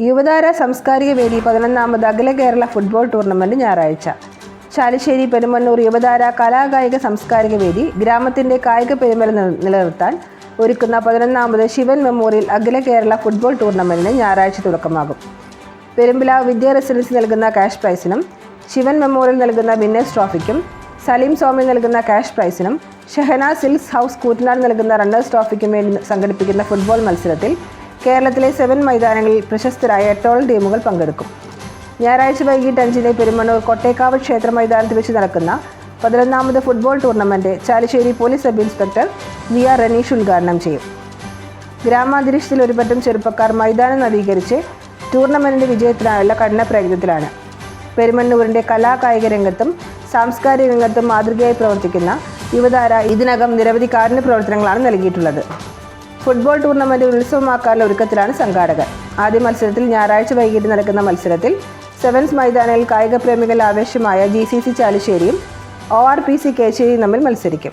യുവതാര സാംസ്കാരിക വേദി പതിനൊന്നാമത് അഖില കേരള ഫുട്ബോൾ ടൂർണമെന്റ് ഞായറാഴ്ച. ചാലിശ്ശേരി പെരുമണ്ണൂർ യുവതാര കലാകായിക സാംസ്കാരിക വേദി ഗ്രാമത്തിന്റെ കായിക പെരുമല നില- നിലനിർത്താൻ ഒരുക്കുന്ന പതിനൊന്നാമത് ശിവൻ മെമ്മോറിയൽ അഖില കേരള ഫുട്ബോൾ ടൂർണമെന്റിന് ഞായറാഴ്ച തുടക്കമാകും. പെരുമ്പില വിദ്യാ റെസിഡൻസ് നൽകുന്ന ക്യാഷ് പ്രൈസിനും ശിവൻ മെമ്മോറിയൽ നൽകുന്ന വിന്നേഴ്സ് ട്രോഫിക്കും സലീം സ്വാമി നൽകുന്ന ക്യാഷ് പ്രൈസിനും ഷെഹന സിൽസ് ഹൗസ് കൂറ്റനാട് നൽകുന്ന റണ്ണേഴ്സ് ട്രോഫിക്കും വേണ്ടി സംഘടിപ്പിക്കുന്ന ഫുട്ബോൾ മത്സരത്തിൽ കേരളത്തിലെ സെവൻ മൈതാനങ്ങളിൽ പ്രശസ്തരായ എട്ടോളം ടീമുകൾ പങ്കെടുക്കും. ഞായറാഴ്ച വൈകിട്ട് അഞ്ചിന് പെരുമണ്ണൂർ കൊട്ടേക്കാവ് ക്ഷേത്ര മൈതാനത്ത് വെച്ച് നടക്കുന്ന പതിനൊന്നാമത് football tournament Chalissery police sub inspector V R Ranish ഉദ്ഘാടനം ചെയ്യും. ഗ്രാമാന്തരീക്ഷത്തിൽ ഒരു പറ്റം ചെറുപ്പക്കാർ മൈതാനം നവീകരിച്ച് ടൂർണമെന്റിന്റെ വിജയത്തിനായുള്ള കഠിന പ്രയത്നത്തിലാണ്. പെരുമണ്ണൂരിന്റെ കലാകായിക രംഗത്തും സാംസ്കാരിക രംഗത്തും മാതൃകയായി പ്രവർത്തിക്കുന്ന യുവതാര ഇതിനകം നിരവധി കാരുണ്യ പ്രവർത്തനങ്ങളാണ് നൽകിയിട്ടുള്ളത്. ഫുട്ബോൾ ടൂർണമെന്റ് ഉത്സവമാക്കാനുള്ള ഒരുക്കത്തിലാണ് സംഘാടകർ. ആദ്യ മത്സരത്തിൽ ഞായറാഴ്ച വൈകിട്ട് നടക്കുന്ന മത്സരത്തിൽ സെവൻസ് മൈതാനിൽ കായിക പ്രേമികൾ ആവേശമായ ജി സി സി ചാലിശ്ശേരിയും ഒ ആർ പി സി കേച്ചേരിയും തമ്മിൽ മത്സരിക്കും.